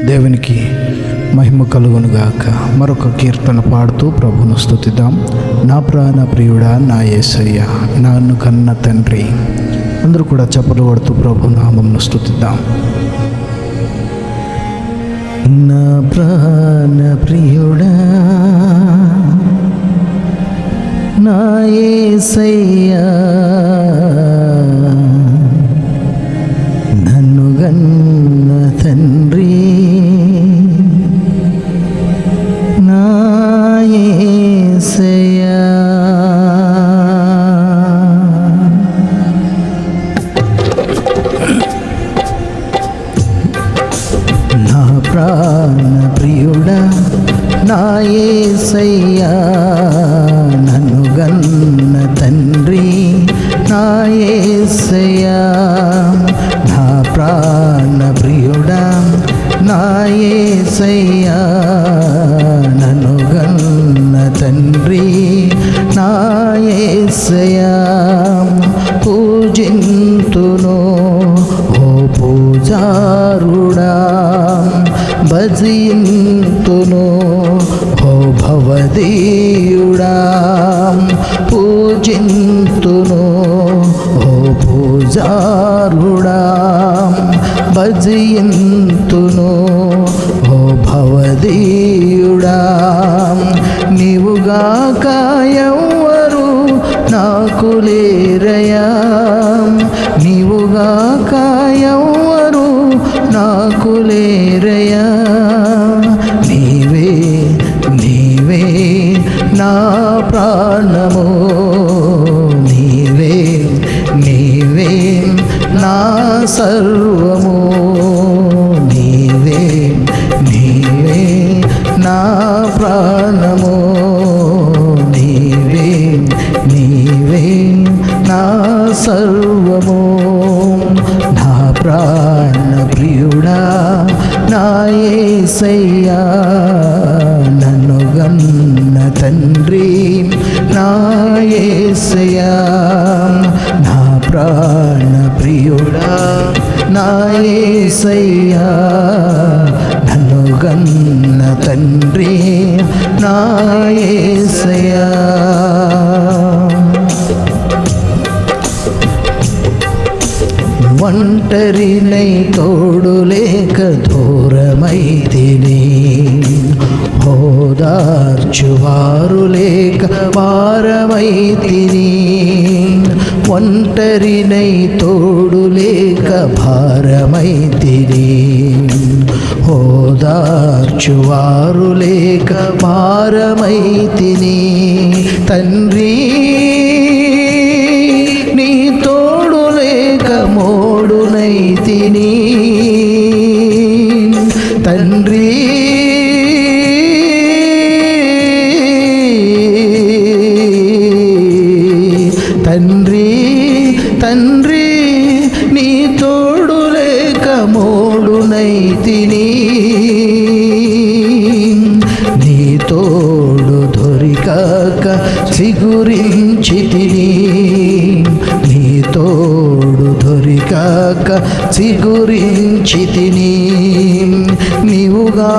దేవునికి మహిమ కలుగునుగాక. మరొక కీర్తన పాడుతూ ప్రభును స్తుతిద్దాం. నా ప్రాణ ప్రియుడా నా ఏసయ్య నాన్ను కన్న తండ్రి. అందరూ కూడా చప్పలు పడుతూ ప్రభు నామంను స్థుతిద్దాం నా ప్రాణ ప్రియుడా నా ఏసయ్యా నా యేసయ్యా నా ప్రాణ ప్రియుడా నా యేసయ్యా నన్ను గన్న తండ్రి నా యేసయ్యా పూజింతును ఓ పూజారుడా భజింతును ఓ భవదీయుడా పూజింతును పూజారుడా భజయంతును ఓ భవదీయుడా. నీవుగా ఎవ్వరు నాకు లేరయా. నీవుగా ఎవ్వరు నాకు లేరయా. నీవే నీవే నా ప్రాణము. సర్వము. నీవే నీవే నా ప్రాణము. నీవే నీవే నా సర్వము. నా ప్రాణ ప్రియుడా నా యేసయ్యా నన్ను గన్న తండ్రి నా యేసయ్యా నా ప్రాణ ప్రియుడా. నాయసయ్యా యేసయ్యా తండ్రి నాయసయ్యా ఒంటరినై తోడు లేక దూరమైతిని హోదార్చువారు లేక భారమైతిని ఒంటరినై తోడు లేక భారమైతిరి హోదార్చువారు లేక భారమైతిని. తండ్రి నీ తోడు లేక మోడునైతిని. తండ్రి తండ్రి చిగురించి తిని నీవుగా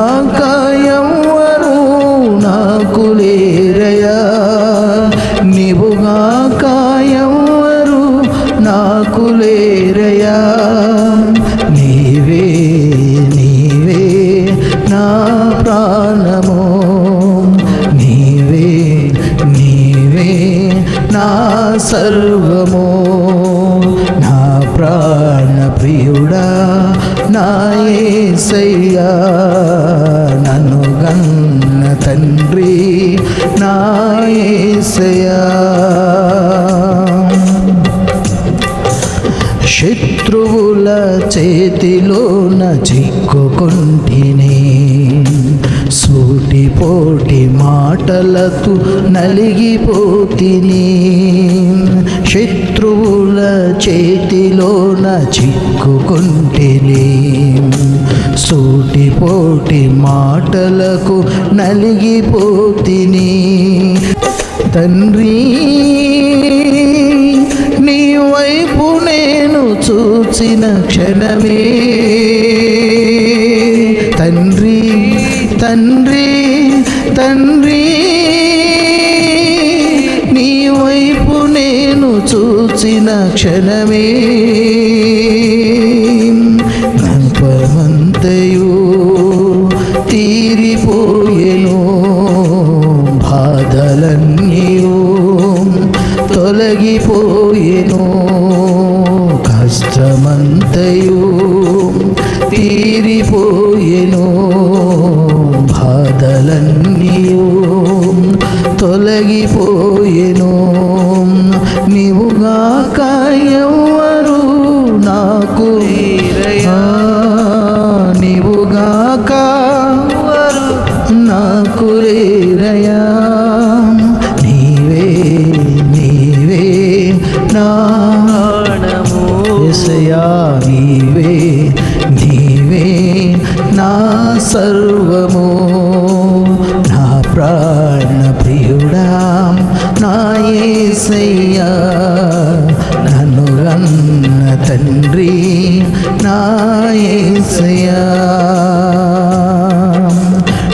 ఎవ్వరు నాకు లేరయా నీవుగా ఎవ్వరు నాకు లేరయా నీవే నీవే నా ప్రాణము. నీవే నీవే నా సర్వమో. ప్రాణప్రియుడా ప్రాణ నన్ను గన్న తండ్రి నాయసయ్యా శత్రువుల చేతిలోన చిక్కుకుంటిని సూటిపోటి మాటలతో నలిగిపోతిని. శత్రువుల చేతిలోన చిక్కుకుంటేనే సూటిపోటి మాటలకు నలిగిపోతిని. తండ్రి నీ వైపు నేను చూచిన క్షణమే. తండ్రి తండ్రి తండ్రి చూచిన క్షణమే గల్పమంతయు తీరిపోయెను. బాధలన్నీయు తొలగిపో తొలగిపోయెను. నీవుగాక ఎవ్వరు నాకు నీవుగాక నాకు రేరయా నీవే నీవే నా యేసయ్యా నీవే నీవే నా సర్వము. తండ్రి నాయసయా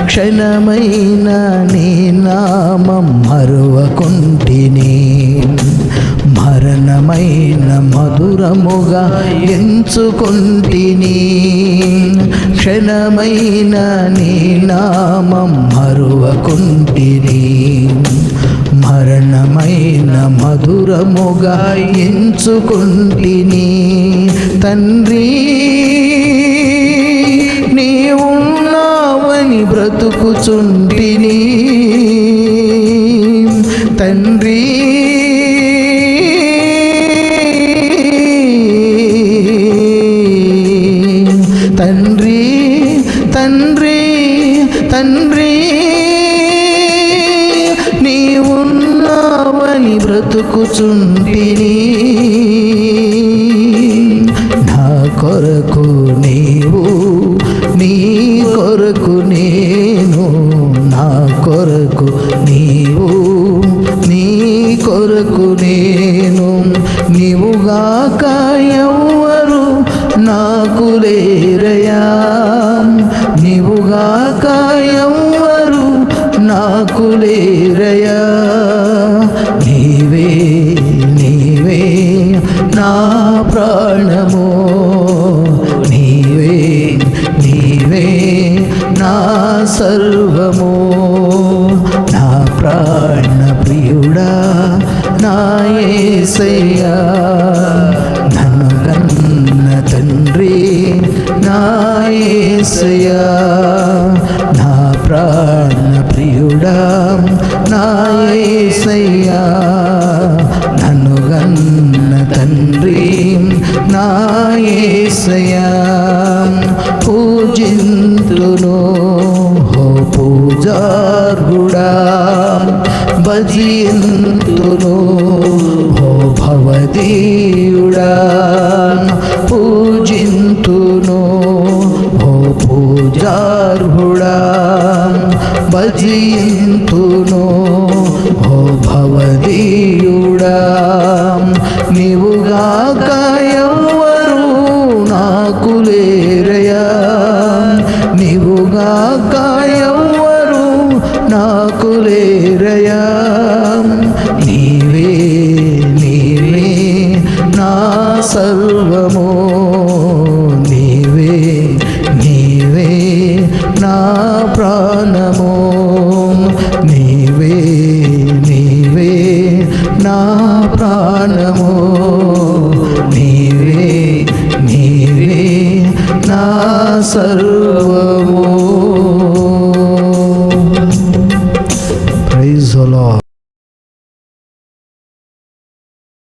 క్షణమైన నీ నామం మరువకుంటిని. మరణమైన మధురముగా ఎంచుకుంటిని. క్షణమైన నీ నామం మరువకుంటిని. మరణమైన మధురముగా ఎంచుకుంటిని తండ్రి నీవున్నావని బ్రతుకుచుంటిని. తండ్రి తండ్రి బ్రతుకుచుంటిని నా కొరకు నీవు నీ కొరకు నేను నా కొరకు నీవు నీ కొరకు నేను. నీవే నా ప్రాణము. నీవే నీవే నా సర్వము. నా ప్రాణ ప్రియుడా నా యేసయ్యా పూజార్హుడా భజింతును ఓ భవదీయుడా. నీవుగా ఎవ్వరు నాకు లేరయా. నీవుగాక ఎవ్వరు నాకు లేరయా. నా ప్రాణము